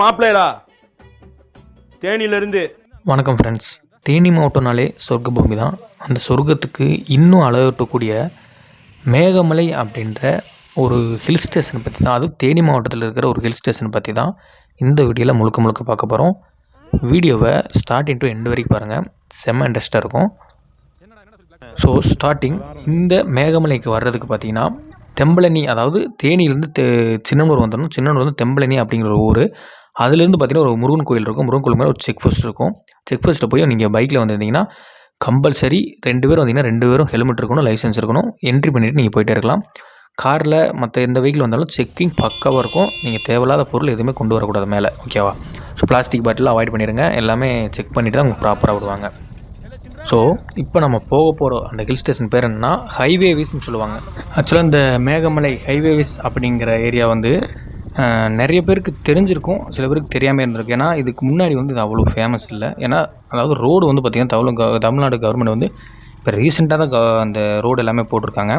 மாப்பிள்ளையடா. தேனியிலிருந்து. வணக்கம் ஃப்ரெண்ட்ஸ் தேனி மாவட்டம்னாலே சொர்க்க பூமி தான். அந்த சொர்க்கத்துக்கு இன்னும் அழகூட்டக்கூடிய மேகமலை அப்படின்ற ஒரு ஹில் ஸ்டேஷன் பற்றி தான். அது தேனி மாவட்டத்தில் இருக்கிற ஒரு ஹில் ஸ்டேஷன் பற்றி தான் இந்த வீடியோவில் முழுக்க முழுக்க பார்க்க போகிறோம் வீடியோவை ஸ்டார்டிங் டு எண்டு வரைக்கும் பாருங்கள் செம்ம இன்ட்ரெஸ்ட்டாக இருக்கும். ஸோ ஸ்டார்டிங் இந்த மேகமலைக்கு வர்றதுக்கு பார்த்தீங்கன்னா தெம்பலனி அதாவது தேனியிலேருந்து தெ சின்னனூர் வந்துடணும். சின்னனூர் வந்து தெம்பளனி அப்படிங்கிற ஒரு ஊர். அதுலேருந்து பார்த்தீங்கன்னா ஒரு முருகன் கோயில் இருக்கும். முருகன் கோயில் மாதிரி ஒரு செக் போஸ்ட் இருக்கும். செக் போஸ்ட்டில் போய் நீங்கள் பைக்கில் வந்திருந்தீங்கன்னா கம்பல்சரி ரெண்டு பேரும் வந்தீங்கன்னா ரெண்டு பேரும் ஹெல்மெட் இருக்கணும் லைசன்ஸ் இருக்கணும். என்ட்ரி பண்ணிவிட்டு நீங்கள் போயிட்டே இருக்கலாம். காரில் மற்ற எந்த வெஹிக்கிள் வந்தாலும் செக்கிங் பக்காவாக இருக்கும். நீங்கள் தேவையில்லாத பொருள் எதுவுமே கொண்டு வரக்கூடாது மேலே ஓகேவா ஸோ பிளாஸ்டிக் பாட்டில் அவாய்ட் பண்ணிடுங்க எல்லாமே செக் பண்ணிவிட்டு தான் உங்களுக்கு ப்ராப்பராக விடுவாங்க. ஸோ இப்போ நம்ம போக போகிற அந்த ஹில் ஸ்டேஷன் பேர் என்னன்னா ஹைவேவிஸ்ன்னு சொல்லுவாங்க. ஆக்சுவலாக இந்த மேகமலை ஹைவேவிஸ் அப்படிங்கிற ஏரியா வந்து நிறைய பேருக்கு தெரிஞ்சிருக்கும் சில பேருக்கு தெரியாமல் இருந்திருக்கு ஏன்னா இதுக்கு முன்னாடி வந்து இது அவ்வளோ ஃபேமஸ் இல்லை. ஏன்னா அதாவது ரோடு வந்து பார்த்திங்கன்னா தமிழ் தமிழ்நாடு கவர்மெண்ட் வந்து இப்போ ரீசெண்டாக தான் க- அந்த ரோடு எல்லாமே போட்டிருக்காங்க.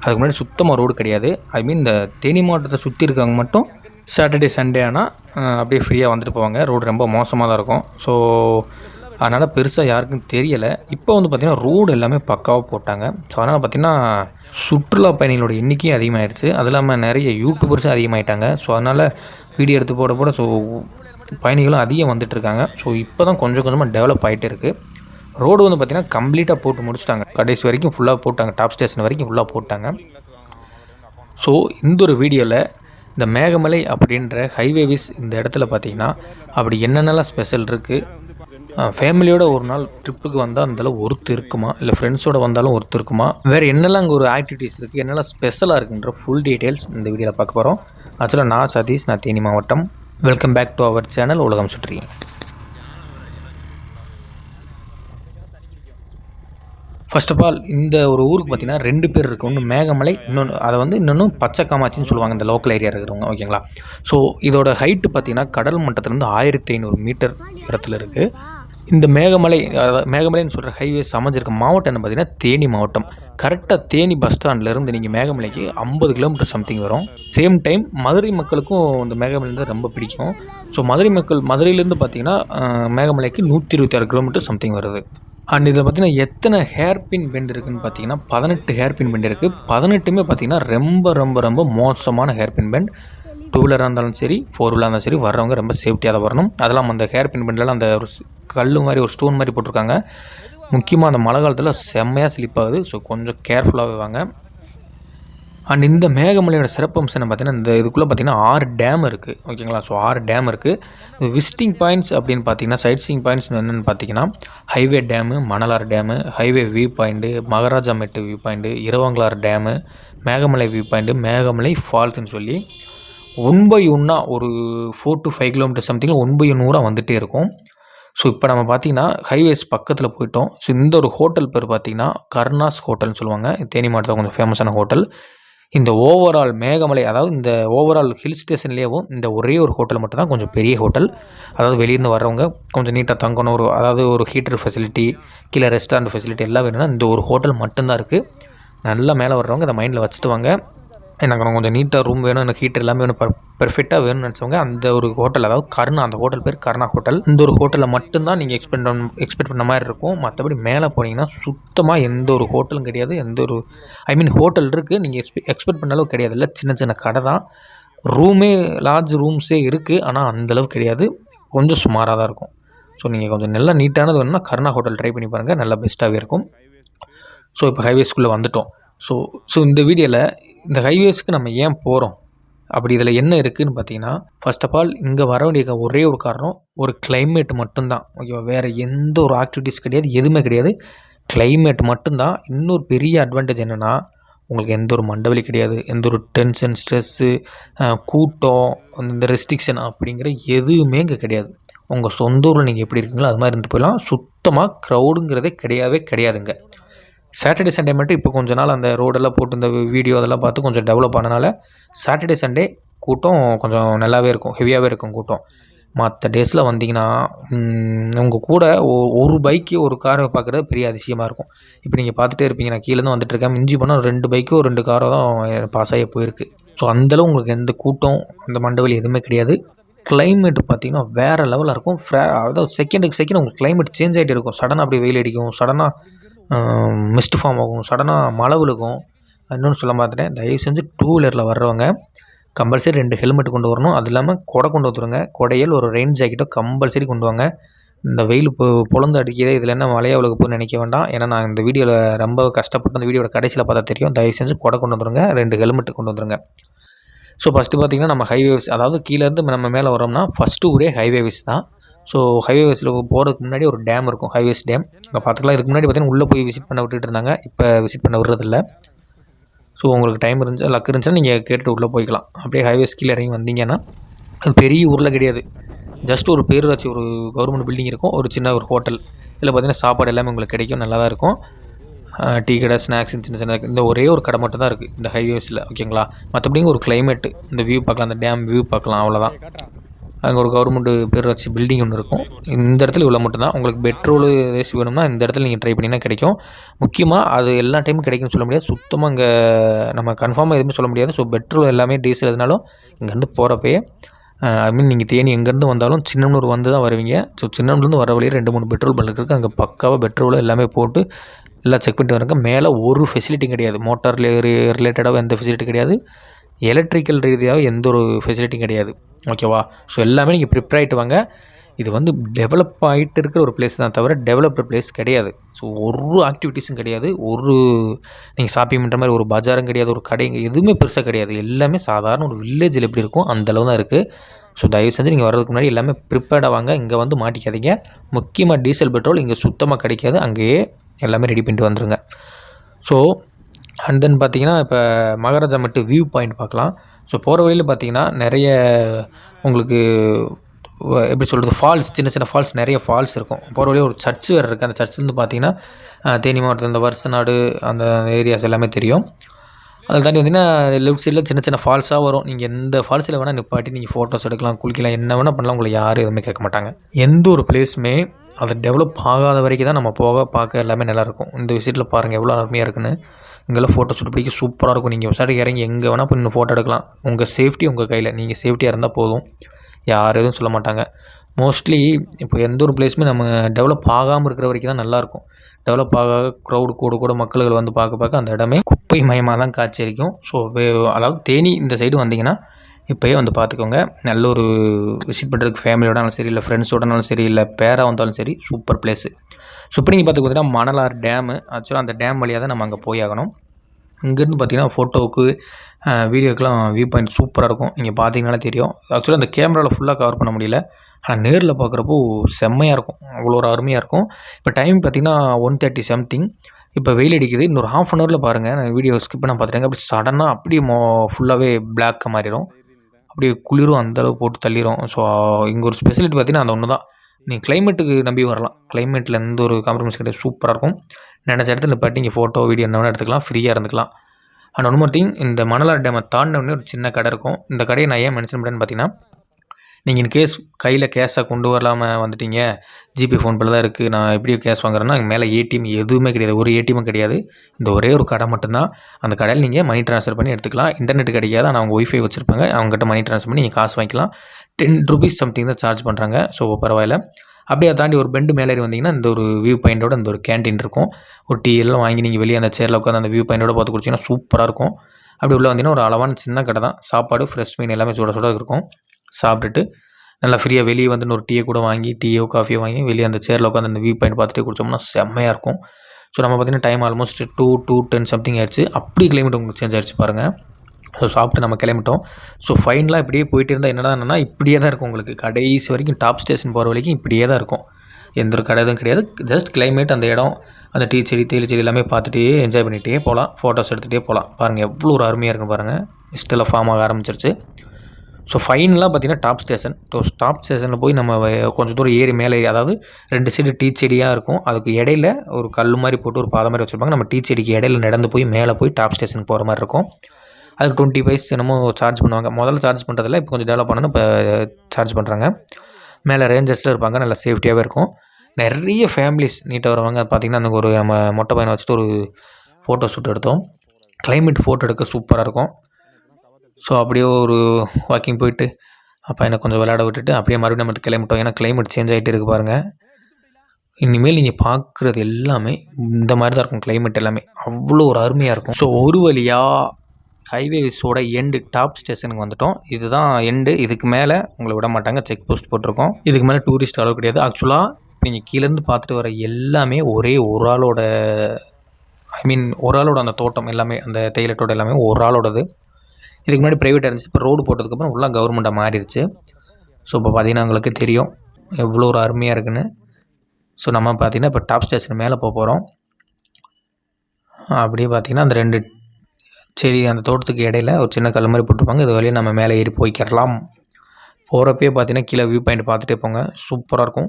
அதுக்கு முன்னாடி சுத்தமாக ரோடு கிடையாது. ஐ மீன் இந்த தேனி மாவட்டத்தை சுற்றி இருக்கவங்க மட்டும் சாட்டர்டே சண்டே ஆனால் அப்படியே ஃப்ரீயாக வந்துட்டு போவாங்க. ரோடு ரொம்ப மோசமாக தான் இருக்கும். ஸோ அதனால் பெருசாக யாருக்கும் தெரியலை. இப்போ வந்து பார்த்திங்கன்னா ரோடு எல்லாமே பக்காவாக போட்டாங்க. ஸோ அதனால் பார்த்திங்கன்னா சுற்றுலா பயணிகளோட எண்ணிக்கையும் அதிகமாகிடுச்சு அது இல்லாமல் நிறைய யூடியூபர்ஸும் அதிகமாகிட்டாங்க ஸோ அதனால் வீடியோ எடுத்து போட போட ஸோ பயணிகளும் அதிகம் வந்துட்டுருக்காங்க. ஸோ இப்போ தான் கொஞ்சம் கொஞ்சமாக டெவலப் ஆகிட்டு இருக்குது ரோடு வந்து பார்த்திங்கன்னா கம்ப்ளீட்டாக போட்டு முடிச்சிட்டாங்க. கடைசி வரைக்கும் ஃபுல்லாக போட்டாங்க. டாப் ஸ்டேஷன் வரைக்கும் ஃபுல்லாக போட்டாங்க. ஸோ இந்த ஒரு வீடியோவில் இந்த மேகமலை அப்படின்ற ஹைவேவிஸ் இந்த இடத்துல பார்த்தீங்கன்னா அப்படி என்னென்னலாம் ஸ்பெஷல் இருக்குது ஃபேமிலியோட ஒரு நாள் ட்ரிப்புக்கு வந்தால் அந்தளவு ஒருத்து இருக்குமா? இல்லை ஃப்ரெண்ட்ஸோட வந்தாலும் ஒருத்து இருக்குமா? வேறு என்னெல்லாம் அங்கே ஒரு ஆக்டிவிட்டீஸ் இருக்குது என்னெல்லாம் ஸ்பெஷலாக இருக்குன்ற ஃபுல் டீட்டெயில்ஸ் இந்த வீடியோவில் பார்க்க போகிறோம் அதில் நான் சதீஷ் நான் தேனி மாவட்டம். Welcome back to our channel உலகம் சுற்றி. ஃபர்ஸ்ட் ஆஃப் ஆல் இந்த ஒரு ஊருக்கு பார்த்தீங்கன்னா ரெண்டு பேர் இருக்குது ஒன்று மேகமலை இன்னொன்று அதை வந்து இன்னொன்று பச்சை காமாட்சின்னு சொல்லுவாங்க இந்த லோக்கல் ஏரியா இருக்கிறவங்க ஓகேங்களா ஸோ இதோட ஹைட்டு பார்த்தீங்கன்னா கடல் மட்டத்துலேருந்து ஆயிரத்தி ஐநூறு மீட்டர் இடத்துல இருக்குது இந்த மேகமலை அதாவது மேகமலைன்னு சொல்கிற ஹைவேஸ் அமைஞ்சிருக்க மாவட்டம் என்ன பார்த்தீங்கன்னா தேனி மாவட்டம். கரெக்டாக தேனி பஸ் ஸ்டாண்ட்லேருந்து நீங்கள் மேகமலைக்கு ஐம்பது கிலோமீட்டர் சம்திங் வரும். சேம் டைம் மதுரை மக்களுக்கும் இந்த மேகமலை ரொம்ப பிடிக்கும். ஸோ மதுரை மக்கள் மதுரையிலேருந்து பார்த்தீங்கன்னா மேகமலைக்கு நூற்றி இருபத்தி ஆறு கிலோமீட்டர் சம்திங் வருது. அண்ட் இதில் பார்த்தீங்கன்னா எத்தனை ஹேர் பின் பெண்ட் இருக்குன்னு பார்த்தீங்கன்னா பதினெட்டு ஹேர் பின் பெண்ட் இருக்குது பதினெட்டுமே பார்த்தீங்கன்னா ரொம்ப ரொம்ப ரொம்ப மோசமான ஹேர் பின் பெண்ட் டூ வீலராக இருந்தாலும் சரி ஃபோர் வீலராக இருந்தாலும் சரி வர்றவங்க ரொம்ப சேஃப்டியாக தான் வரணும். அதெல்லாம் அந்த ஹேர் பின் பெண்ட்லாம் அந்த ஒரு கல் மாதிரி ஒரு ஸ்டோன் மாதிரி போட்டிருக்காங்க. முக்கியமாக அந்த மழை காலத்தில் செம்மையாக ஸ்லிப் ஆகுது. ஸோ கொஞ்சம் கேர்ஃபுல்லாகவே வாங்க. அண்ட் இந்த மேகமலையோட சிறப்பம்சம் என்ன பார்த்தீங்கன்னா இந்த இதுக்குள்ளே பார்த்தீங்கன்னா ஆறு டேம் இருக்குது ஓகேங்களா ஸோ ஆறு டேம் இருக்குது விசிட்டிங் பாயிண்ட்ஸ் அப்படின்னு பார்த்தீங்கன்னா சைட் சீங் பாயிண்ட்ஸ் என்னென்னு பார்த்தீங்கன்னா highway dam Manalar dam highway view point Maharaja Mettu view point Iravangalar dam Meghamalai view point Meghamalai ஃபால்ஸ்ன்னு சொல்லி ஒன் பை ஒன்னாக ஒரு ஃபோர் டு ஃபைவ் கிலோமீட்டர் சம்திங்கில் ஒன் பை நூறாக வந்துகிட்டே இருக்கும். ஸோ இப்போ நம்ம பார்த்தீங்கன்னா ஹைவேஸ் பக்கத்தில் போயிட்டோம். ஸோ இந்த ஒரு ஹோட்டல் பேர் பார்த்தீங்கன்னா கர்னாஸ் ஹோட்டல்னு சொல்லுவாங்க. தேனி மாவட்டத்தில் கொஞ்சம் ஃபேமஸான ஹோட்டல் இந்த ஓவரால் மேகமலை அதாவது இந்த ஓவரால் ஹில் ஸ்டேஷன்லேயும் இந்த ஒரே ஒரு ஹோட்டல் மட்டும்தான் கொஞ்சம் பெரிய ஹோட்டல் அதாவது வெளியிருந்து வர்றவங்க கொஞ்சம் நீட்டாக தங்கணும் ஒரு அதாவது ஒரு ஹீட்டர் ஃபெசிலிட்டி கீழே ரெஸ்டாரண்ட் ஃபெசிலிட்டி எல்லாம் வேணும்னா இந்த ஒரு ஹோட்டல் மட்டும்தான் இருக்குது நல்லா மேலே வர்றவங்க இதை மைண்டில் வச்சுட்டு வாங்க. எனக்கு கொஞ்சம் நீட்டாக ரூம் வேணும் எனக்கு ஹீட்டர் எல்லாமே வேணும் பர் பெர்ஃபெக்டாக வேணும்னு நினச்சவங்க அந்த ஒரு ஹோட்டல் அதாவது கருணா அந்த ஹோட்டல் பேர் கருணா ஹோட்டல் இந்த ஒரு ஹோட்டலில் மட்டும்தான் நீங்கள் எக்ஸ்பெக்ட் பண்ண எக்ஸ்பெக்ட் பண்ண மாதிரி இருக்கும். மற்றபடி மேலே போனீங்கன்னா சுத்தமாக எந்த ஒரு ஹோட்டலும் கிடையாது. எந்த ஒரு ஐ மீன் ஹோட்டல் இருக்குது நீங்கள் எக்ஸ்பெக்ட் பண்ண அளவுக்கு கிடையாது. இல்லை சின்ன சின்ன கடை தான். ரூமே லார்ஜ் ரூம்ஸே இருக்குது ஆனால் அந்தளவுக்கு கிடையாது. கொஞ்சம் சுமாராக தான் இருக்கும். ஸோ நீங்கள் கொஞ்சம் நல்லா நீட்டானது வேணும்னா கருணா ஹோட்டல் ட்ரை பண்ணி பாருங்கள் நல்லா பெஸ்ட்டாகவே இருக்கும். ஸோ இப்போ ஹைவேஸ்குள்ளே வந்துட்டோம். ஸோ ஸோ இந்த வீடியோவில் இந்த ஹைவேஸ்க்கு நம்ம ஏன் போகிறோம் அப்படி இதில் என்ன இருக்குதுன்னு பார்த்தீங்கன்னா ஃபர்ஸ்ட் ஆஃப் ஆல் இங்கே வர வேண்டிய ஒரே ஒரு காரணம் ஒரு கிளைமேட் மட்டும்தான். ஓகேவா வேறு எந்த ஒரு ஆக்டிவிட்டீஸ் கிடையாது எதுவுமே கிடையாது. கிளைமேட் மட்டும்தான். இன்னொரு பெரிய அட்வான்டேஜ் என்னென்னா உங்களுக்கு எந்த ஒரு மண்டவலி கிடையாது. எந்த ஒரு டென்ஷன் ஸ்ட்ரெஸ்ஸு கூட்டம் இந்த ரெஸ்ட்ரிக்ஷன் அப்படிங்கிற எதுவுமே இங்கே கிடையாது. உங்கள் சொந்த ஊரில் நீங்கள் எப்படி இருக்கீங்களோ அது மாதிரி இருந்து போயிடலாம். சுத்தமாக க்ரௌடுங்கிறதே கிடையவே கிடையாதுங்க. சாட்டர்டே சண்டே மட்டும் இப்போ கொஞ்ச நாள் அந்த ரோடெல்லாம் போட்டு இந்த வீடியோ அதெல்லாம் பார்த்து கொஞ்சம் டெவலப் ஆனனால சாட்டர்டே சண்டே கூட்டம் கொஞ்சம் நல்லாவே இருக்கும் ஹெவியாகவே இருக்கும் கூட்டம். மற்ற டேஸில் வந்தீங்கன்னா உங்கள் கூட ஒரு பைக்கு ஒரு காரை பார்க்குறது பெரிய அதிசயமாக இருக்கும். இப்போ நீங்கள் பார்த்துட்டே இருப்பீங்க நான் கீழேருந்து வந்துட்டு இருக்கேன் மிஞ்சி போனால் ரெண்டு பைக்கோ ரெண்டு காரோ தான் பாஸ் ஆகி போயிருக்கு. ஸோ அந்தளவு உங்களுக்கு எந்த கூட்டம் அந்த மண்டவலி எதுவுமே கிடையாது. கிளைமேட் பார்த்தீங்கன்னா வேறு லெவலாக இருக்கும். ஃப்ரே அதாவது செகண்டுக்கு செகண்ட் உங்களுக்கு கிளைமேட் சேஞ்ச் ஆகிட்டே இருக்கும். சடனாக அப்படியே வெயில் அடிக்கும். சடனாக மிஸ்ட் ஃபார்ம் ஆகும். சடனாக மழை விழுகும். இன்னொன்று சொல்ல மாட்டேன் தயவு செஞ்சு டூ வீலரில் வர்றவங்க கம்பல்சரி ரெண்டு ஹெல்மெட் கொண்டு வரணும். அது இல்லாமல் கொடை கொண்டு வந்துடுங்க கொடையில் ஒரு ரெயின் ஜாக்கெட்டோ கம்பல்சரி கொண்டு வாங்க. இந்த வெயில் இப்போ பொழந்து அடிக்குது. இதில் என்ன மலையாக உலக போகுதுன்னு நினைக்க வேண்டாம். ஏன்னா நான் இந்த வீடியோவில் ரொம்ப கஷ்டப்பட்டு அந்த வீடியோட கடைசியில் பார்த்தா தெரியும். தயவு செஞ்சு கொடை கொண்டு வந்துருங்க. ரெண்டு ஹெல்மெட் கொண்டு வந்துருங்க. ஸோ ஃபஸ்ட்டு பார்த்தீங்கன்னா நம்ம ஹைவேஸ் அதாவது கீழேருந்து நம்ம மேலே வரோம்னா ஃபஸ்ட்டு ஊரே ஹைவேஸ் தான். ஸோ ஹைவேஸில் போகிறதுக்கு முன்னாடி ஒரு டேம் இருக்கும் ஹைவேஸ் டேம் அங்கே பார்த்துக்கலாம். இதுக்கு முன்னாடி பார்த்தீங்கன்னா உள்ளே போய் விசிட் பண்ண விட்டுட்டு இருந்தாங்க. இப்போ விசிட் பண்ண விடுறதில்ல. ஸோ உங்களுக்கு டைம் இருந்துச்சு லக் இருந்துச்சுன்னா நீங்கள் கேட்டு உள்ளே போய்க்கலாம். அப்படியே ஹைவேஸ் கீழே இறங்கி வந்தீங்கன்னா அது பெரிய ஊரில் கிடையாது. ஜஸ்ட் ஒரு பேரூராட்சி ஒரு கவர்மெண்ட் பில்டிங் இருக்கும். ஒரு சின்ன ஒரு ஹோட்டல் இதில் பார்த்தீங்கன்னா சாப்பாடு எல்லாமே உங்களுக்கு கிடைக்கும். நல்லா தான் இருக்கும். டீ கடை ஸ்நாக்ஸ் சின்ன சின்ன இந்த ஒரே ஒரு கடை மட்டும் தான் இருக்குது இந்த ஹைவேஸில் ஓகேங்களா மற்றபடி ஒரு கிளைமேட்டு இந்த வியூ பார்க்கலாம் அந்த டேம் வியூ பார்க்கலாம் அவ்வளோதான் அங்கே ஒரு கவர்மெண்ட் பேரூராட்சி பில்டிங் ஒன்று இருக்கும். இந்த இடத்துல இவ்வளோ மட்டும்தான். உங்களுக்கு பெட்ரோல் ஏசி வேணும்னா இந்த இடத்துல நீங்கள் ட்ரை பண்ணினா கிடைக்கும். முக்கியமாக அது எல்லா டைமும் கிடைக்கும்னு சொல்ல முடியாது. சுத்தமாக இங்கே நம்ம கன்ஃபார்மாக எதுவுமே சொல்ல முடியாது. ஸோ பெட்ரோல் எல்லாமே டீசல் எதுனாலும் இங்கேருந்து போகிறப்பயே ஐ மீன் நீங்கள் தேனி எங்கேருந்து வந்தாலும் சின்னமனூர் வந்து தான் வருவீங்க. ஸோ சின்னமனூர்லேருந்து வர வழியே ரெண்டு மூணு பெட்ரோல் பங்க் இருக்குது அங்கே பக்காவாக பெட்ரோல் எல்லாமே போட்டு எல்லாம் செக் பண்ணிட்டு வரங்க மேலே ஒரு ஃபெசிலிட்டி கிடையாது. மோட்டார் ரிலேட்டடாக எந்த ஃபெசிலிட்டி கிடையாது. எலக்ட்ரிக்கல் ரீதியாக எந்த ஒரு ஃபெசிலிட்டியும் கிடையாது. ஓகேவா ஸோ எல்லாமே நீங்கள் ப்ரிப்பேர் ஆகிட்டு வாங்க. இது வந்து டெவலப் ஆகிட்டு இருக்கிற ஒரு பிளேஸ் தான் தவிர டெவலப்டு பிளேஸ் கிடையாது. ஸோ ஒரு ஆக்டிவிட்டீஸும் கிடையாது. ஒரு நீங்கள் ஷாப்பிங் பண்ணுற மாதிரி ஒரு பஜாரும் கிடையாது. ஒரு கடைங்க எதுவுமே பெருசாக கிடையாது. எல்லாமே சாதாரண ஒரு வில்லேஜில் எப்படி இருக்கும்? அந்த அளவு தான் இருக்குது ஸோ தயவு செஞ்சு நீங்கள் வர்றதுக்கு முன்னாடி எல்லாமே ப்ரிப்பேர்டாக வாங்க. இங்கே வந்து மாட்டிக்காதீங்க. முக்கியமாக டீசல் பெட்ரோல் இங்கே சுத்தமாக கிடைக்காது. அங்கேயே எல்லாமே ரெடி பண்ணிட்டு வந்துருங்க. ஸோ அண்ட் தென் பார்த்தீங்கன்னா இப்போ மகாராஜா மட்டு வியூ பாயிண்ட் பார்க்கலாம். ஸோ போகிற வழியில் பார்த்தீங்கன்னா நிறைய உங்களுக்கு எப்படி சொல்கிறது ஃபால்ஸ் சின்ன சின்ன ஃபால்ஸ் நிறைய ஃபால்ஸ் இருக்கும். போகிற வழியில் ஒரு சர்ச் வேறு இருக்குது அந்த சர்ச் பார்த்தீங்கன்னா பார்த்திங்கன்னா தேனி மாவட்டத்தில் இந்த வருஷநாடு அந்த ஏரியாஸ் எல்லாமே தெரியும். அதை தாண்டி வந்தீங்கன்னா லெஃப்ட் சைடில் சின்ன சின்ன ஃபால்ஸாக வரும். நீங்கள் எந்த ஃபால்ஸில் வேணால் நிப்பாட்டி நீங்கள் ஃபோட்டோஸ் எடுக்கலாம் குளிக்கலாம் என்ன வேணால் பண்ணலாம் உங்களை யாரும் எதுவுமே கேட்க மாட்டாங்க. எந்த ஒரு பிளேஸுமே அது டெவலப் ஆகாத வரைக்கும் தான் நம்ம போக பார்க்க எல்லாமே நல்லாயிருக்கும் இந்த விசிட்டில் பாருங்கள் எவ்வளோ அருமையாக இருக்குன்னு. இங்கெல்லாம் ஃபோட்டோ ஷூட் பிடிக்க சூப்பராக இருக்கும். நீங்கள் விசாரிக்க இறங்கி எங்கே வேணால் போய் ஃபோட்டோ எடுக்கலாம். உங்கள் சேஃப்டி உங்கள் கையில். நீங்கள் சேஃப்டியாக இருந்தால் போதும். யார் எதுவும் சொல்ல மாட்டாங்க. மோஸ்ட்லி இப்போ எந்த ஒரு பிளேஸுமே நம்ம டெவலப் ஆகாமல் இருக்கிற வரைக்கும் தான் நல்லாயிருக்கும் டெவலப் ஆக க்ரௌடு கூட கூட மக்கள்கள் வந்து பார்க்க பார்க்க அந்த இடமே குப்பை மயமாக தான் காட்சி அளிக்கும் ஸோ அதாவது தேனி இந்த சைடு வந்தீங்கன்னா இப்போயே வந்து பார்த்துக்கோங்க. நல்ல ஒரு விசிட் பண்ணுறதுக்கு ஃபேமிலியோடனாலும் சரி இல்லை ஃப்ரெண்ட்ஸோடனாலும் சரி இல்லை பேராக வந்தாலும் சரி சூப்பர் பிளேஸு ஸோ இப்போ நீங்கள் பார்த்து பார்த்தீங்கன்னா மணலார் டேமு ஆக்சுவலாக அந்த டேம் வழியாக தான் நம்ம அங்கே போய் ஆகணும். இங்கேருந்து பார்த்தீங்கன்னா ஃபோட்டோவுக்கு வீடியோக்கெலாம் வியூ பாயிண்ட் சூப்பராக இருக்கும். நீங்கள் பார்த்தீங்கனாலே தெரியும். ஆக்சுவலாக அந்த கேமராவில் ஃபுல்லாக கவர் பண்ண முடியல. ஆனால் நேரில் பார்க்குறப்போ செம்மையாக இருக்கும். அவ்வளோ ஒரு அருமையாக இருக்கும். இப்போ டைம் பார்த்தீங்கன்னா ஒன் தேர்ட்டி சம்திங் இப்போ வெயில் அடிக்குது. இன்னொரு ஹாஃப் அன் ஹவரில் பாருங்கள் நான் வீடியோ ஸ்கிப் பண்ண பார்த்துருங்க அப்படி சடனாக அப்படியே மோ ஃபுல்லாகவே பிளாக்காக மாறிடும். அப்படியே குளிரும் அந்தளவு போட்டு தள்ளிரும். ஸோ இங்கே ஒரு ஸ்பெசிலிட்டி பார்த்தீங்கன்னா அந்த ஒன்று தான் நீங்கள் கிளைமேட்டுக்கு நம்பி வரலாம். கிளைமேட்டில் எந்த ஒரு காம்ப்ரமைஸ் கிடையாது. சூப்பராக இருக்கும். நினச்ச இடத்துல நிப்பாட்டி நீங்கள் ஃபோட்டோ வீடியோ என்ன வேணால் எடுத்துக்கலாம். ஃப்ரீயாக இருந்துக்கலாம். அண்ட் ஒன் மோர் திங் இந்த மணலார் டேமை தாண்டின ஒரு சின்ன கடை இருக்கும். இந்த கடையை நான் ஏன் மென்ஷன் பண்ணேன்னு பார்த்தீங்கன்னா நீங்கள் இன் கேஸ் கையில் கேஷாக கொண்டு வரலாமல் வந்துட்டீங்க. ஜிபே ஃபோன்பேல தான் இருக்குது நான் எப்படி கேஷ் வாங்குறேன்னா இங்கே மேலே ஏடிஎம் எதுவுமே கிடையாது. ஒரு ஏடிஎம்மும் கிடையாது. இந்த ஒரே ஒரு கடை மட்டும்தான். அந்த கடையில் நீங்கள் மணி ட்ரான்ஸ்ஃபர் பண்ணி எடுத்துக்கலாம். இன்டர்நெட் கிடைக்காது ஆனால் அவங்க ஒய்ஃபை வச்சுருப்பாங்க. அவங்ககிட்ட மணி ட்ரான்ஸ்ஃபர் பண்ணி நீங்கள் காசு வாங்கிக்கலாம். டென் ருபீஸ் சம்திங் தான் சார்ஜ் பண்ணுறாங்க ஸோ பரவாயில்ல. அப்படியே தாண்டி ஒரு பெண்டு மேலே ஏறி வந்தீங்கன்னா இந்த ஒரு வியூ பாயிண்டோட இந்த ஒரு கேண்டீன் இருக்கும். ஒரு டீ எல்லாம் வாங்கி நீங்கள் வெளியே அந்த சேரில் உட்காந்து அந்த வியூ பாயிண்டோட பார்த்து குடிச்சிங்கன்னா சூப்பராக இருக்கும். அப்படி உள்ளே வந்தீங்கன்னா ஒரு அளவான சின்ன கடை தான். சாப்பாடு ஃப்ரெஷ் மீன் எல்லாமே சுட சுட இருக்கும். சாப்பிட்டுட்டு நல்லா ஃப்ரீயாக வெளியே வந்து ஒரு டீயை கூட வாங்கி டீயோ காஃபியோ வாங்கி வெளியே அந்த சேரில் உட்காந்து அந்த வியூ பாயிண்ட் பார்த்துட்டு குடிச்சோம்னா செம்மையாக இருக்கும். ஸோ நம்ம பார்த்தீங்கன்னா time almost two two ten something ஆயிடுச்சு. அப்படி கிளைமேட் உங்களுக்கு சேஞ்ச் ஆயிடுச்சு பாருங்கள் ஸோ சாப்பிட்டு நம்ம கிளம்பிட்டோம். ஸோ ஃபைனலாக இப்படியே போயிட்டு இருந்தால் என்னடா என்னென்னா இப்படியே தான் இருக்கும் உங்களுக்கு. கடைசி வரைக்கும் டாப் ஸ்டேஷன் போகிற வரைக்கும் இப்படியே தான் இருக்கும். எந்த ஒரு கடை எதுவும் கிடையாது. ஜஸ்ட் கிளைமேட் அந்த இடம் அந்த டீ செடி தேயிலை செடி எல்லாமே பார்த்துட்டே என்ஜாய் பண்ணிகிட்டே போகலாம் ஃபோட்டோஸ் எடுத்துகிட்டே போகலாம் பாருங்கள் எவ்வளோ ஒரு அருமையாக இருக்கும் பாருங்கள் இஸ்டில் ஃபார்ம் ஆக ஆரம்பிச்சிருச்சு. ஸோ ஃபைனலாக பார்த்திங்கன்னா டாப் ஸ்டேஷன் ஸோ டாப் ஸ்டேஷனில் போய் நம்ம கொஞ்சம் தூரம் ஏறி மேலே ஏறி அதாவது ரெண்டு சைடு டீ செடியாக இருக்கும். அதுக்கு இடையில ஒரு கல் மாதிரி போட்டு ஒரு பாதை மாதிரி வச்சுருப்பாங்க. நம்ம டீ செடிக்கு இடையில நடந்து போய் மேலே போய் டாப் ஸ்டேஷனுக்கு போகிற மாதிரி இருக்கும். அதுக்கு டுவெண்ட்டி பைஸ் என்னமோ சார்ஜ் பண்ணுவாங்க. முதல்ல சார்ஜ் பண்ணுறதில்ல இப்போ கொஞ்சம் டெவலப் பண்ணணும் இப்போ சார்ஜ் பண்ணுறாங்க மேலே ரேஞ்சர்ஸில் இருப்பாங்க நல்லா சேஃப்டியாகவே இருக்கும். நிறைய ஃபேமிலிஸ் நீட்டாக வருவாங்க. பார்த்திங்கன்னா அந்த ஒரு நம்ம மொட்டை பையனை வச்சுட்டு ஒரு ஃபோட்டோ ஷூட் எடுத்தோம். கிளைமேட் ஃபோட்டோ எடுக்க சூப்பராக இருக்கும். ஸோ அப்படியே ஒரு வாக்கிங் போயிட்டு அப்போ எனக்கு கொஞ்சம் விளையாட விட்டுட்டு அப்படியே மறுபடியும் நம்ம கிளம்பிட்டோம் ஏன்னா கிளைமேட் சேஞ்ச் ஆகிட்டு இருக்குது பாருங்கள் இனிமேல் நீங்கள் பார்க்குறது எல்லாமே இந்த மாதிரி தான் இருக்கும். கிளைமேட் எல்லாமே அவ்வளோ ஒரு அருமையாக இருக்கும். ஸோ ஒரு வழியாக ஹைவேஸோட எண்டு டாப் ஸ்டேஷனுக்கு வந்துட்டோம். இதுதான் எண்டு இதுக்கு மேலே உங்களை விட மாட்டாங்க. செக் போஸ்ட் போட்டிருக்கோம். இதுக்கு மேலே டூரிஸ்ட் அளவு கிடையாது. ஆக்சுவலாக நீங்கள் கீழேருந்து பார்த்துட்டு வர எல்லாமே ஒரே ஒரு ஆளோட ஐ மீன் ஒரு ஆளோட அந்த தோட்டம் எல்லாமே அந்த தேயிலை எல்லாமே ஒரு ஆளோடது. இதுக்கு முன்னாடி ப்ரைவேட்டாக இருந்துச்சு. இப்போ ரோடு போட்டதுக்கப்புறம் ஃபுல்லாக கவர்மெண்ட்டாக மாறிடுச்சு. ஸோ இப்போ பார்த்தீங்கன்னா உங்களுக்கு தெரியும் எவ்வளோ ஒரு அருமையாக இருக்குன்னு. ஸோ நம்ம பார்த்தீங்கன்னா இப்போ டாப் ஸ்டேஷன் மேலே போக போகிறோம் அப்படியே பார்த்தீங்கன்னா அந்த ரெண்டு செடி அந்த தோட்டத்துக்கு இடையில ஒரு சின்ன கல் மாதிரி போட்டிருப்பாங்க. இது வழியாக நம்ம மேலே ஏறி போய்க்கிறலாம். போகிறப்பே பார்த்தீங்கன்னா கீழே வியூ பாயிண்ட் பார்த்துட்டே போங்க. சூப்பராக இருக்கும்.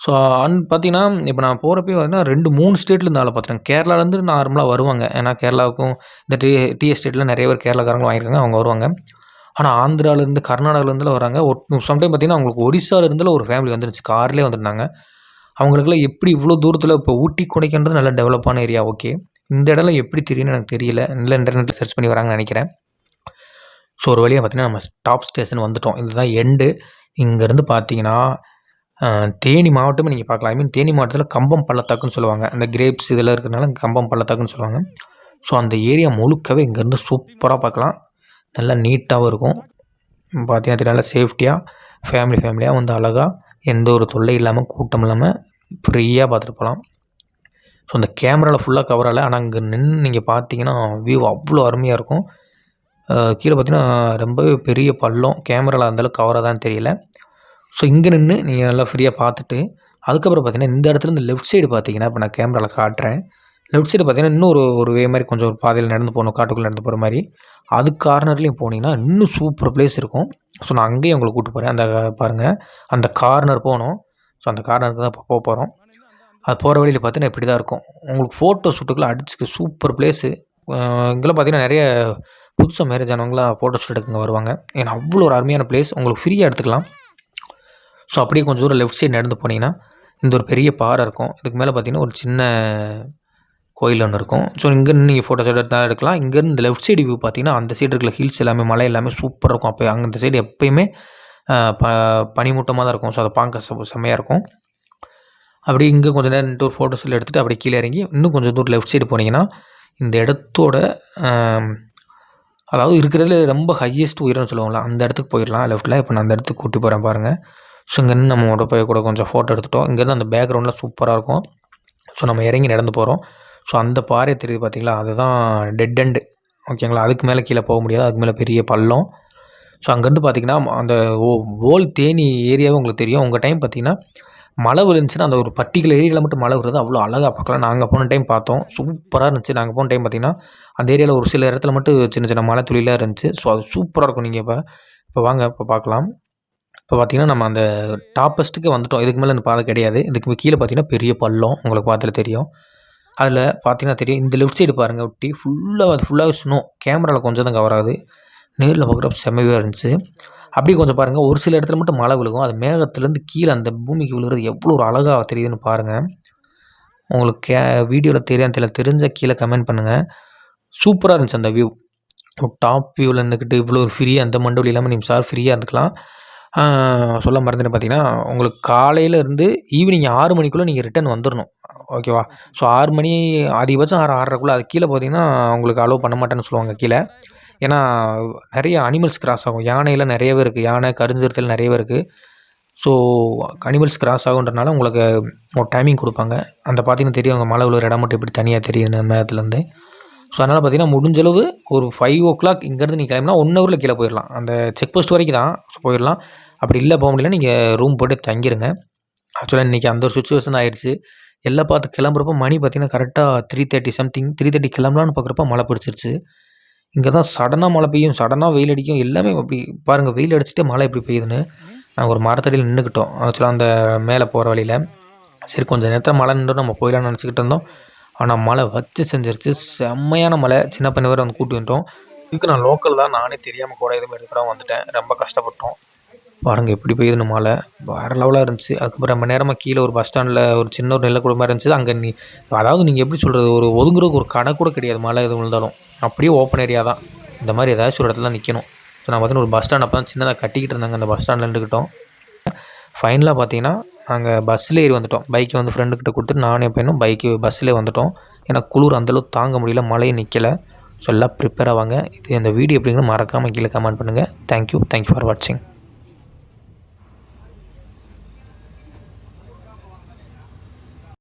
ஸோ அண்ட் பார்த்தீங்கன்னா இப்போ நான் போகிறப்பயே பார்த்தீங்கன்னா ரெண்டு மூணு ஸ்டேட்லேருந்து ஆளை பார்த்துட்டேன். கேரளாலேருந்து நார்மலாக வருவாங்க. ஏன்னா கேரளாவுக்கும் இந்த டி டி எஸ்டேட்டில் நிறைய பேர் கேரளாக்காரங்களும் வாங்கியிருக்காங்க. அவங்க வருவாங்க. ஆனால் ஆந்திராவிலேருந்து கர்நாடகாவிலேருந்துலாம் வராங்க. ஒரு சம்டைம் பார்த்தீங்கன்னா அவங்களுக்கு ஒரிசாவிலேருந்துல ஒரு ஃபேமிலி வந்துருந்துச்சு கார்லேயே வந்துருந்தாங்க. அவங்களுக்குலாம் எப்படி இவ்வளோ தூரத்தில் இப்போ ஊட்டி குடைக்கின்றது நல்ல டெவலப்பான ஏரியா ஓகே இந்த இடம்லாம் எப்படி தெரியும்னு எனக்கு தெரியல. இல்லை இன்டர்நெட் சர்ச் பண்ணி வராங்கன்னு நினைக்கிறேன். ஸோ ஒரு வழியாக பார்த்தீங்கன்னா நம்ம டாப் ஸ்டேஷன் வந்துட்டோம். இதுதான் எண்டு இங்கேருந்து பார்த்தீங்கன்னா தேனி மாவட்டமும் நீங்கள் பார்க்கலாம். ஐ மீன் தேனி மாவட்டத்தில் கம்பம் பள்ளத்தாக்குன்னு சொல்லுவாங்க. அந்த கிரேப்ஸ் இதெல்லாம் இருக்கிறனால கம்பம் பள்ளத்தாக்குன்னு சொல்லுவாங்க. ஸோ அந்த ஏரியா முழுக்கவே இங்கேருந்து சூப்பராக பார்க்கலாம். நல்லா நீட்டாகவும் இருக்கும். பார்த்தீங்கன்னா நல்லா சேஃப்டியாக ஃபேமிலி ஃபேமிலியாக வந்து அழகாக எந்த ஒரு தொல்லை இல்லாமல் கூட்டம் இல்லாமல் ஃப்ரீயாக பார்த்துட்டு போகலாம். ஸோ அந்த கேமராவில் ஃபுல்லாக கவர் ஆகலை. ஆனால் அங்கே நின்று நீங்கள் பார்த்தீங்கன்னா வியூ அவ்வளோ அருமையாக இருக்கும். கீழே பார்த்தீங்கன்னா ரொம்பவே பெரிய பள்ளம். கேமராவில் அந்தளவுக்கு கவர் ஆதான்னு தெரியல. ஸோ இங்கே நின்று நீங்கள் நல்லா ஃப்ரீயாக பார்த்துட்டு அதுக்கப்புறம் பார்த்தீங்கன்னா இந்த இடத்துல இந்த லெஃப்ட் சைடு பார்த்தீங்கன்னா இப்போ நான் கேமராவில் காட்டுறேன். லெஃப்ட் சைடு பார்த்தீங்கன்னா இன்னும் ஒரு ஒரு வே மாதிரி கொஞ்சம் ஒரு பாதையில் நடந்து போகணும் காட்டுக்குள்ளே நடந்து போகிற மாதிரி. அது கார்னர்லேயும் போனீங்கன்னா இன்னும் சூப்பர் பிளேஸ் இருக்கும். ஸோ நான் அங்கேயும் உங்களை கூப்பிட்டு போகிறேன் அந்த பாருங்கள் அந்த கார்னர் போகணும். ஸோ அந்த கார்னருக்கு தான் போக போகிறோம் அது போகிற வழியில் பார்த்தீங்கன்னா இப்படி தான் இருக்கும். உங்களுக்கு ஃபோட்டோ ஷூட்டுக்குலாம் அடிச்சுக்க சூப்பர் பிளேஸு இங்கெல்லாம் பார்த்தீங்கன்னா நிறைய புதுசாக மேரேஜ் ஆனவங்களாம் ஃபோட்டோ ஷூட் எடுக்கங்க வருவாங்க. ஏன்னா அவ்வளோ ஒரு அருமையான பிளேஸ் உங்களுக்கு ஃப்ரீயாக எடுத்துக்கலாம். ஸோ அப்படியே கொஞ்சம் தூரம் லெஃப்ட் சைடு நடந்து போனீங்கன்னா இந்த ஒரு பெரிய பாறை இருக்கும். இதுக்கு மேலே பார்த்தீங்கன்னா ஒரு சின்ன கோயில் ஒன்று இருக்கும். ஸோ இங்கேருந்து நீங்கள் ஃபோட்டோ ஷூட் எடுத்தாலும் எடுக்கலாம். இங்கேருந்து இந்த லெஃப்ட் சைடு வியூ பார்த்தீங்கன்னா அந்த சைடு இருக்கிற ஹில்ஸ் எல்லாமே மலை எல்லாமே சூப்பராக இருக்கும். அப்போ அங்கே இந்த சைடு எப்பயுமே ப பனிமூட்டமாக தான் இருக்கும். ஸோ அதை பார்க்க செம்மையாக இருக்கும். அப்படியே இங்கே கொஞ்சம் நேரம் நின்று ஒரு ஃபோட்டோஸ் எடுத்துகிட்டு அப்படியே கீழே இறங்கி இன்னும் கொஞ்சம் தூரம் லெஃப்ட் சைடு போனீங்கன்னா இந்த இடத்தோட அதாவது இருக்கிறதுல ரொம்ப ஹையஸ்ட் உயரம்னு சொல்லுவாங்களா அந்த இடத்துக்கு போயிடலாம். லெஃப்ட்டில் இப்போ நான் அந்த இடத்துக்கு கூட்டி போகிறேன் பாருங்கள் ஸோ இங்கேருந்து நம்மளோட போய் கூட கொஞ்சம் ஃபோட்டோ எடுத்துட்டோம். இங்கேருந்து அந்த பேக்ரவுண்டில் சூப்பராக இருக்கும். ஸோ நம்ம இறங்கி நடந்து போகிறோம் ஸோ அந்த பாறை தெரியுது பார்த்தீங்களா அதுதான் டெட் எண்டு ஓகேங்களா? அதுக்கு மேலே கீழே போக முடியாது. அதுக்கு மேலே பெரிய பள்ளம். ஸோ அங்கேருந்து பார்த்தீங்கன்னா அந்த ஓ ஓல் தேனி ஏரியாவே உங்களுக்கு தெரியும். உங்கள் டைம் பார்த்தீங்கன்னா மழை விழுந்துச்சுன்னா அந்த ஒரு பர்டிகுலர் ஏரியாவில் மட்டும் மழை வருது அவ்வளோ அழகாக பார்க்கலாம். நாங்கள் போன டைம் பார்த்தோம். சூப்பராக இருந்துச்சு. நாங்கள் போன டைம் பார்த்தீங்கன்னா அந்த ஏரியாவில் ஒரு சில இடத்துல மட்டும் சின்ன சின்ன மழை தொழிலாக இருந்துச்சு. ஸோ அது சூப்பராக இருக்கும் நீங்கள் இப்போ இப்போ வாங்க இப்போ பார்க்கலாம். இப்போ பார்த்தீங்கன்னா நம்ம அந்த டாப்பஸ்ட்டுக்கு வந்துட்டோம். இதுக்கு மேலே இந்த பாதை கிடையாது. இதுக்கு கீழே பார்த்தீங்கன்னா பெரிய பள்ளம். உங்களுக்கு பார்த்துல தெரியும். அதில் பார்த்தீங்கன்னா தெரியும். இந்த லெஃப்ட் சைடு பாருங்கள் ஒட்டி ஃபுல்லாக அது ஃபுல்லாக ஸ்னோ கேமராவில் கொஞ்சம் தான் கவர் ஆகுது. நேரில் பார்க்குறப்ப செமையாக இருந்துச்சு. அப்படியே கொஞ்சம் பாருங்கள் ஒரு சில இடத்துல மட்டும் மழை விழுகும். அது மேகத்துலேருந்து கீழே அந்த பூமிக்கு விழுகிறது எவ்வளோ ஒரு அழகாக தெரியுதுன்னு பாருங்கள் உங்களுக்கு கே வீடியோவில் தெரியான்னு தெரியல. தெரிஞ்ச கீழே கமெண்ட் பண்ணுங்கள் சூப்பராக இருந்துச்சு அந்த வியூ டாப் வியூவில் இருந்துக்கிட்டு இவ்வளோ ஒரு ஃப்ரீயாக அந்த மண்டபம் இல்லாமல் நீங்கள் சார் ஃப்ரீயாக இருந்துக்கலாம். சொல்ல மறந்துட்டு பார்த்தீங்கன்னா உங்களுக்கு காலையில் இருந்து ஈவினிங் ஆறு மணிக்குள்ளே நீங்கள் ரிட்டர்ன் வந்துடணும் ஓகேவா ஸோ ஆறு மணி அதிகபட்சம் ஆறு ஆறரைக்குள்ளே அது கீழே பார்த்தீங்கன்னா உங்களுக்கு அலோவ் பண்ண மாட்டேன்னு சொல்லுவாங்க கீழே. ஏன்னா நிறைய அனிமல்ஸ் கிராஸ் ஆகும். யானையெல்லாம் நிறையவே இருக்குது யானை கருஞ்சிருத்தல் நிறையவே இருக்குது ஸோ அனிமல்ஸ் கிராஸ் ஆகுன்றனால உங்களுக்கு ஒரு டைமிங் கொடுப்பாங்க. அந்த பார்த்தீங்கன்னா தெரியும். அவங்க மழை விழுற இடம் மட்டும் எப்படி தனியாக தெரியுது அந்த மேகத்துலேருந்து ஸோ அதனால் பார்த்தீங்கன்னா முடிஞ்சளவு ஒரு ஃபைவ் ஓ கிளாக் இங்கேருந்து நீங்கள் கிளம்பினா ஒன் ஹவரில் கீழே போயிடலாம் அந்த செக் போஸ்ட் வரைக்கும் தான் ஸோ போயிடலாம் அப்படி இல்லை போக முடியல நீங்கள் ரூம் போட்டு தங்கிடுங்க ஆக்சுவலாக இன்றைக்கி அந்த ஒரு சுச்சுவேஷன் ஆயிடுச்சு. எல்லாம் பார்த்து கிளம்புறப்போ மணி பார்த்தீங்கன்னா கரெக்டாக three thirty something three thirty கிளம்பலான்னு பார்க்குறப்ப மழை பிடிச்சிருச்சு இங்கே தான் சடனாக மழை பெய்யும் சடனாக வெயில் அடிக்கும். எல்லாமே அப்படி பாருங்கள் வெயில் அடிச்சுட்டு மழை எப்படி பெய்யுதுன்னு நாங்கள் ஒரு மரத்தடியில் நின்றுக்கிட்டோம் ஆக்சுவலாக அந்த மேலே போகிற வழியில். சரி கொஞ்சம் நேரத்தில் மழை நின்று நம்ம போயிடலாம்னு நினச்சிக்கிட்டு இருந்தோம். ஆனால் மழை வச்சு செஞ்சிருச்சு. செம்மையான மழை. சின்ன பையன் வரை வந்து கூட்டி வந்துட்டோம். இதுக்கு நான் லோக்கல் தான். நானே தெரியாமல் கூட எதுவுமே எடுக்கிறோம் வந்துட்டேன். ரொம்ப கஷ்டப்பட்டோம். பாருங்கள் எப்படி பெய்யுதுன்னு மழை. வேறு லெவலாக இருந்துச்சு. அதுக்கப்புறம் ரொம்ப நேரமாக கீழே ஒரு பஸ் ஸ்டாண்டில் ஒரு சின்ன ஒரு நிலக்கூட மாதிரி இருந்துச்சு. அங்கே நீ அதாவது நீங்கள் எப்படி சொல்கிறது ஒரு ஒதுங்குறதுக்கு ஒரு கடை கூட கிடையாது மழை எதுவும் இருந்தாலும் அப்படியே ஓப்பன் ஏரியா தான். இந்த மாதிரி ஏதாச்சும் ஒரு இடத்துல நிற்கணும் ஸோ நான் பார்த்தீங்கன்னா ஒரு பஸ் ஸ்டாண்ட் அப்போ தான் சின்னதாக கட்டிக்கிட்டு இருந்தாங்க அந்த பஸ் ஸ்டாண்டில் இருந்துக்கிட்டோம் ஃபைனலாக பார்த்தீங்கன்னா நாங்கள் பஸ்ஸில் ஏறி வந்துட்டோம். பைக்கை வந்து ஃப்ரெண்டுக்கிட்ட கொடுத்துட்டு நானே பையனும் பைக்கு பஸ்ஸில் வந்துட்டோம். ஏன்னா குளிர் அந்தளவுக்கு தாங்க முடியல மழையும் நிற்கலை ஸோ எல்லாம் ப்ரிப்பேர் ஆவாங்க. இது இந்த வீடியோ எப்படிங்கன்னு மறக்காமல் கீழே கமெண்ட் பண்ணுங்கள் தேங்க்யூ தேங்க்யூ ஃபார் வாட்சிங்